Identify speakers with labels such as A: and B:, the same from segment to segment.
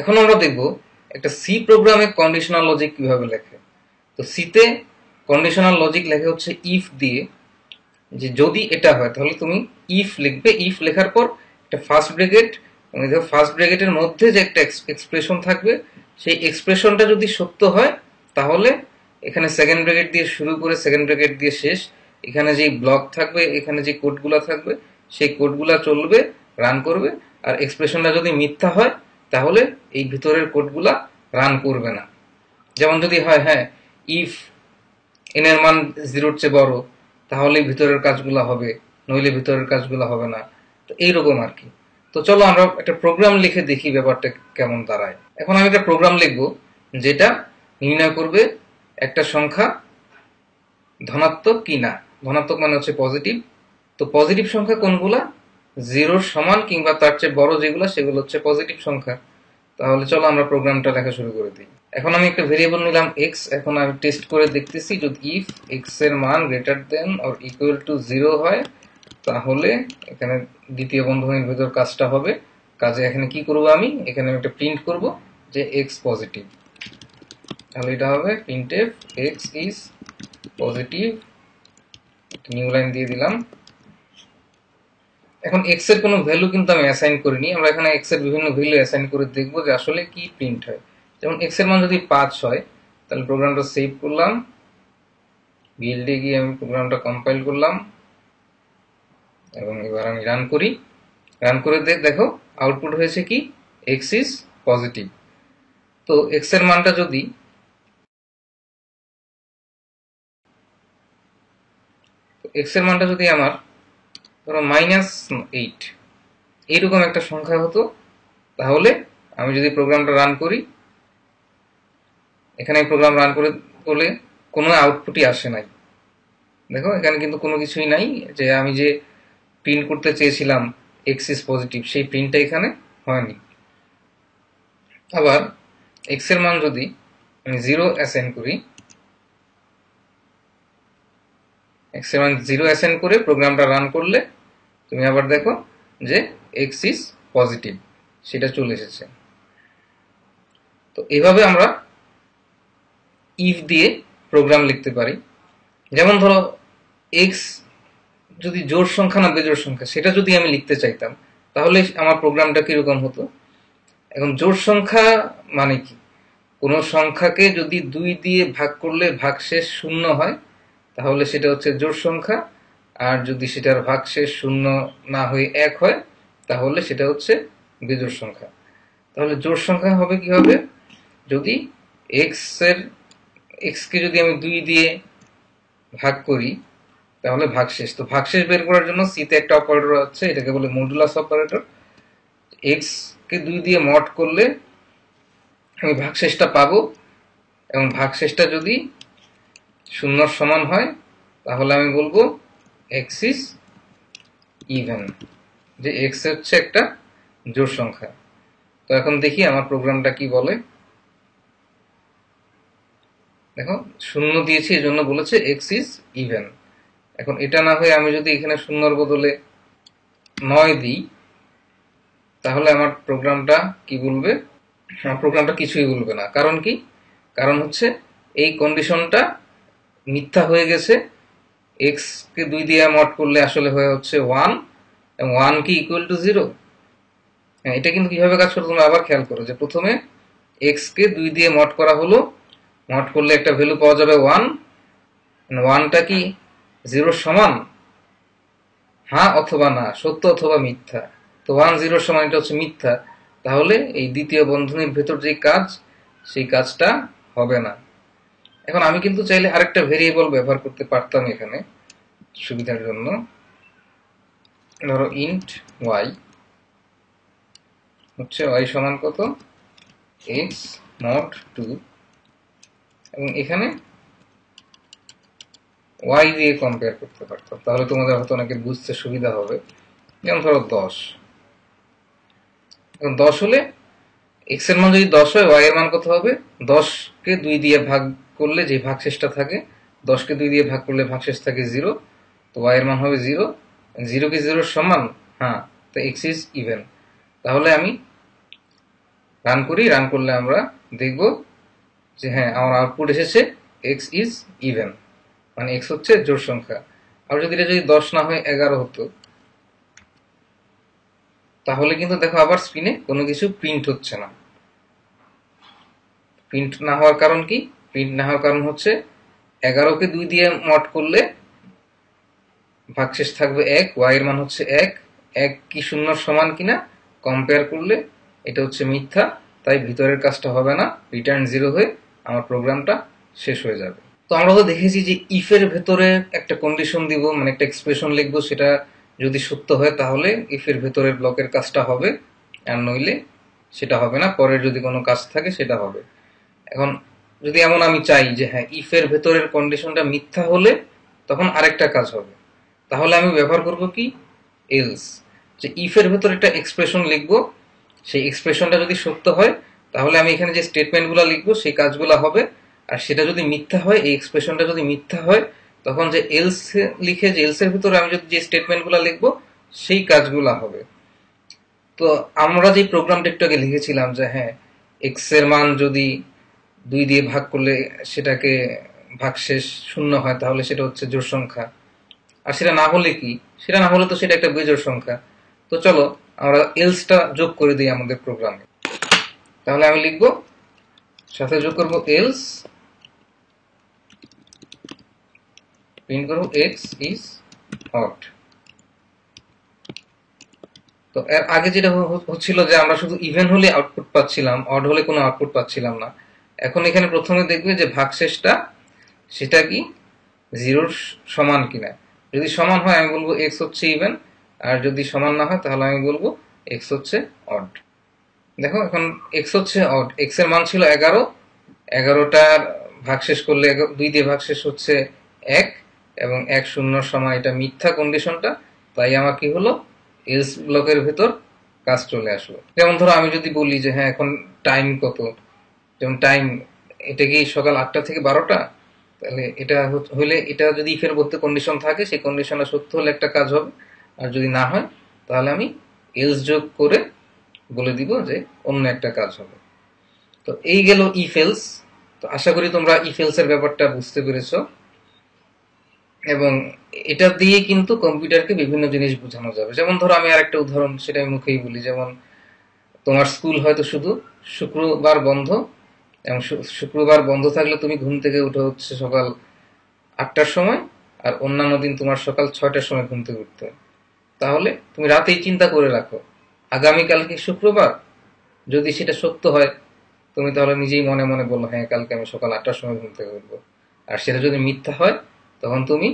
A: এখন আমরা দেখব একটা সি প্রোগ্রামে কন্ডিশনাল লজিক কীভাবে লেখে। তো সিতে কন্ডিশনাল লজিক লেখে হচ্ছে ইফ দিয়ে, যে যদি এটা হয়, তাহলে তুমি ইফ লিখবে। ইফ লেখার পর একটা ফার্স্ট ব্রেকেট ফার্স্ট ব্রেকেটের মধ্যে যে একটা এক্সপ্রেশন থাকবে, সেই এক্সপ্রেশনটা যদি সত্য হয়, তাহলে এখানে সেকেন্ড ব্রেকেট দিয়ে শুরু করে সেকেন্ড ব্রেকেট দিয়ে শেষ। এখানে যে ব্লক থাকবে, এখানে যে কোডগুলা থাকবে, সেই কোডগুলা চলবে রান করবে। আর এক্সপ্রেশনটা যদি মিথ্যা হয় তাহলে এই ভিতরের কোডগুলা রান করবে না। যেমন যদি হয় হ্যাঁ ইফ এন এর মান জিরোর চেয়ে বড়, তাহলে ভিতরের কাজগুলো হবে, নইলে ভিতরের কাজগুলো হবে না। তো এইরকম আর কি। তো চলো আমরা একটা প্রোগ্রাম লিখে দেখি ব্যাপারটা কেমন দাঁড়ায়। এখন আমি একটা প্রোগ্রাম লিখব, যেটা নির্ণয় করবে একটা সংখ্যা ধনাত্মক কি না। ধনাত্মক মানে হচ্ছে পজিটিভ তো পজিটিভ সংখ্যা কোনগুলা? জিরোর সমান কিংবা তার চেয়ে বড় যেগুলো, সেগুলো হচ্ছে পজিটিভ সংখ্যা। তাহলে চলো আমরা প্রোগ্রামটা লেখা শুরু করে দিই। এখন আমি একটা ভেরিয়েবল নিলাম এক্স এখন আমি টেস্ট করে দেখতেছি যদি ইফ এক্সের মান greater than or equal to zero হয়, তাহলে এখানে দ্বিতীয় বন্ধনের ভেতর কাজটা হবে। কাজে এখানে কি করব আমি? এখানে আমি একটা প্রিন্ট করব যে এক্স পজিটিভ তাহলে এটা হবে print f x is positive new line দিয়ে দিলাম। এখন এক্সের কোনো ভ্যালু কিন্তু আমি অ্যাসাইন করিনি। আমরা এখানে এক্সের বিভিন্ন ভ্যালু অ্যাসাইন করে দেখব যে আসলে কি প্রিন্ট হয়। যেমন এক্সের মান যদি পাঁচ হয়, তাহলে প্রোগ্রামটা সেভ করলাম। বিএলডি গিয়ে আমি প্রোগ্রামটা কম্পাইল করলাম। এবং এবার আমি রান করি। রান করে দেখো আউটপুট হয়েছে কি? এক্স ইজ পজিটিভ তো এক্সের মানটা যদি এক্সের মানটা যদি আমার ধরো মাইনাস এইট এইরকম একটা সংখ্যা হতো। তাহলে আমি যদি প্রোগ্রামটা রান করি, এখানে প্রোগ্রাম রান করে করলে কোনো আউটপুটই আসে নাই। দেখো, এখানে কিন্তু কোনো কিছুই নাই যে আমি যে প্রিন্ট করতে চেয়েছিলাম এক্স ইস পজিটিভ সেই প্রিন্টটা এখানে হয়নি। আবার এক্সের মান যদি আমি জিরো অ্যাসাইন করি এক্সের মান জিরো অ্যাসাইন করে প্রোগ্রামটা রান করলে তুমি আবার দেখো যে এক্স ইস পজিটিভ সেটা চলে এসেছে। তো এভাবে আমরা ইফ দিয়ে প্রোগ্রাম লিখতে পারি। যেমন ধরো এক্স যদি জোর সংখ্যা না বেজোর সংখ্যা, সেটা যদি আমি লিখতে চাইতাম, তাহলে আমার প্রোগ্রামটা কীরকম হতো? এখন জোর সংখ্যা মানে কি? কোন সংখ্যাকে যদি দুই দিয়ে ভাগ করলে ভাগশেষ শূন্য হয়, তাহলে সেটা হচ্ছে জোর সংখ্যা। আর যদি সেটার ভাগশেষ শূন্য না হয়ে এক হয়, তাহলে সেটা হচ্ছে বেজোর সংখ্যা। তাহলে জোর সংখ্যা হবে কি হবে? যদি এক্সের এক্স কে যদি আমি দুই দিয়ে ভাগ করি, তাহলে ভাগশেষ তো ভাগশেষ বের করার জন্য সিতে একটা অপারেটর আছে, এটাকে বলে মডুলাস অপারেটর এক্স কে দুই দিয়ে মড করলে আমি ভাগশেষটা পাবো, এবং ভাগশেষটা যদি শূন্যর সমান হয়, তাহলে আমি বলব এক্স ইস ইভেন যে এক্স হচ্ছে একটা জোর সংখ্যা। তো এখন দেখি আমার প্রোগ্রামটা কি বলে। দেখো, শূন্য দিয়েছি এই জন্য বলেছে এক্স ইজ ইভেন এখন এটা না হয়ে আমি যদি এখানে শূন্যর বদলে নয় দিই, তাহলে আমার প্রোগ্রামটা কি বলবে? আমার প্রোগ্রামটা কিছুই বলবে না। কারণ কি? কারণ হচ্ছে এই কন্ডিশনটা মিথ্যা হয়ে গেছে। এক্স কে দুই দিয়ে মড করলে আসলে হয়ে হচ্ছে ওয়ান এবং ওয়ান কি ইকুয়াল টু জিরো হ্যাঁ এটা কিন্তু কীভাবে কাজ করে তুমি আবার খেয়াল করো যে প্রথমে এক্স কে দুই দিয়ে মড করা হলো। মড করলে একটা ভ্যালু পাওয়া যাবে ওয়ান ওয়ানটা কি? জিরোর সমান হ্যাঁ অথবা না, সত্য অথবা মিথ্যা। তো ওয়ান জিরোর সমান এটা হচ্ছে মিথ্যা। তাহলে এই দ্বিতীয় বন্ধনীর ভেতর যে কাজ, সেই কাজটা হবে না। এখন আমি কিন্তু চাইলে আরেকটা ভেরিয়েবল ব্যবহার করতে পারতাম এখানে সুবিধার জন্য। ধরো ইন্ট ওয়াই হচ্ছে ওয়াই সমান কত? এক্স নট টু এবং এখানে ওয়াই দিয়ে কম্পেয়ার করতে পারতাম। তাহলে তোমাদের হয়তো অনেকে বুঝতে সুবিধা হবে। যেমন ধরো দশ। এখন দশ হলে এক্সের মান যদি দশ হয় ওয়াই এর মান কত হবে? দশকে দুই দিয়ে ভাগ করলে যে ভাগশেষটা থাকে, দশকে দুই দিয়ে ভাগ করলে ভাগশেষ থাকে জিরো, তো ওয়াই এর মান হবে জিরো জিরো কি জিরোর সমান হ্যাঁ তো এক্স ইজ ইভেন তাহলে আমি রান করি রান করলে আমরা দেখব যে হ্যাঁ আমার আউটপুট এসেছে এক্স ইজ ইভেন মানে এক্স হচ্ছে জোড় সংখ্যা। আর যদি এটা যদি দশ না হয়, এগারো হতো। তাহলে কিন্তু দেখো আবার স্ক্রিনে কোনো কিছু প্রিন্ট হচ্ছে না। প্রিন্ট না হওয়ার কারণ কি? প্রিন্ট না হওয়ার কারণ হচ্ছে এগারোকে দুই দিয়ে মট করলে ভাগশেষ থাকবে এক ওয়াই এর মান হচ্ছে এক। এক কি শূন্য, সমান কিনা কম্পেয়ার করলে এটা হচ্ছে মিথ্যা, তাই ভিতরের কাজটা হবে না রিটার্ন জিরো হয়ে আমার প্রোগ্রামটা শেষ হয়ে যাবে। তো আমরা তো দেখেছি যে ইফের ভেতরে একটা কন্ডিশন দিব মানে একটা এক্সপ্রেশন লিখব, সেটা যদি সত্য হয় তাহলে ইফের ভেতরের ব্লকের কাজটা হবে, আর নইলে সেটা হবে না, পরের যদি কোনো কাজ থাকে সেটা হবে। এখন যদি এমন আমি চাই যে হ্যাঁ ইফের ভেতরের কন্ডিশনটা মিথ্যা হলে তখন আরেকটা কাজ হবে। তাহলে আমি ব্যবহার করব কি? এলস যে ইফের ভেতর একটা এক্সপ্রেশন লিখব, সেই এক্সপ্রেশনটা যদি সত্য হয়, তাহলে আমি এখানে যে স্টেটমেন্টগুলো লিখব, সেই কাজগুলো হবে। আর সেটা যদি মিথ্যা হয়, এই এক্সপ্রেশনটা যদি মিথ্যা হয়, তখন যে এলস লিখে, যে এলস এর ভিতরে আমি যদি যে স্টেটমেন্টগুলো লিখব, সেই কাজগুলো হবে। তো আমরা যে প্রোগ্রামটা একটু আগে লিখেছিলাম যে হ্যাঁ এক্সের মান যদি দুই দিয়ে ভাগ করলে সেটাকে ভাগশেষ শূন্য হয়, তাহলে সেটা হচ্ছে জোড় সংখ্যা। আর সেটা না হলে কি? সেটা না হলে তো সেটা একটা বেজোড় সংখ্যা। তো চলো, আমরা এলসটা যোগ করে দিই আমাদের প্রোগ্রামে তাহলে আমি লিখব, সাথে যোগ করব এলস প্রিন্ট করব এক্স ইজ হট তো এর আগে যেটা হচ্ছিল যে আমরা শুধু ইভেন হলে আউটপুট পাচ্ছিলাম অড হলে কোনো আউটপুট পাচ্ছিলাম না। এখন এখানে প্রথমে দেখবে যে ভাগশেষটা, সেটা কি? জিরোর সমান কিনা। যদি সমান হয়, আমি বলব এক্স হচ্ছে ইভেন আর যদি সমান না হয়, তাহলে আমি বলব এক্স হচ্ছে অড দেখো, এখন এক্স হচ্ছে অড এক্সের মান ছিল এগারো। এগারোটার ভাগশেষ করলে দুই দিয়ে ভাগশেষ হচ্ছে এক, এবং এক শূন্য সমান এটা মিথ্যা কন্ডিশনটা তাই আমার কি হলো? এলস ব্লকের ভেতর কাজ চলে আসলো। যেমন ধরো, আমি যদি বলি যে হ্যাঁ এখন টাইম কত? যেমন টাইম এটা কি সকাল আটটা থেকে বারোটা? তাহলে এটা হইলে এটা যদি ইফের মধ্যে কন্ডিশন থাকে, সেই কন্ডিশনটা সত্য হলে একটা কাজ হবে। আর যদি না হয়, তাহলে আমি এলস যোগ করে বলে দিব যে অন্য একটা কাজ হবে। তো এই গেল ইফেলস তো আশা করি তোমরা ইফেলসের ব্যাপারটা বুঝতে পেরেছ। এবং এটা দিয়ে কিন্তু কম্পিউটারকে বিভিন্ন জিনিস বোঝানো যাবে। যেমন ধরো আমি আরেকটা উদাহরণ সেটা আমি মুখেই বলি। যেমন তোমার স্কুল হয়তো শুধু শুক্রবার বন্ধ এবং শুক্রবার বন্ধ থাকলে তুমি ঘুম থেকে উঠে হচ্ছে সকাল আটটার সময়, আর অন্যান্য দিন তোমার সকাল ছয়টার সময় ঘুম থেকে উঠতে তাহলে তুমি রাতেই চিন্তা করে রাখো, আগামীকাল কি শুক্রবার? যদি সেটা সত্য হয়, তুমি তাহলে নিজেই মনে মনে বলল হ্যাঁ কালকে আমি সকাল আটটার সময় ঘুম থেকে উঠবো। আর সেটা যদি মিথ্যা হয়, তখন তুমি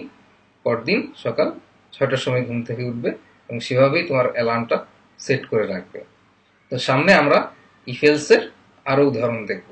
A: পরদিন সকাল ছয়টার সময় ঘুম থেকে উঠবে এবং সেভাবেই তোমার অ্যালার্মটা সেট করে রাখবে। তো সামনে আমরা ইফেলসের আরও উদাহরণ দেখব।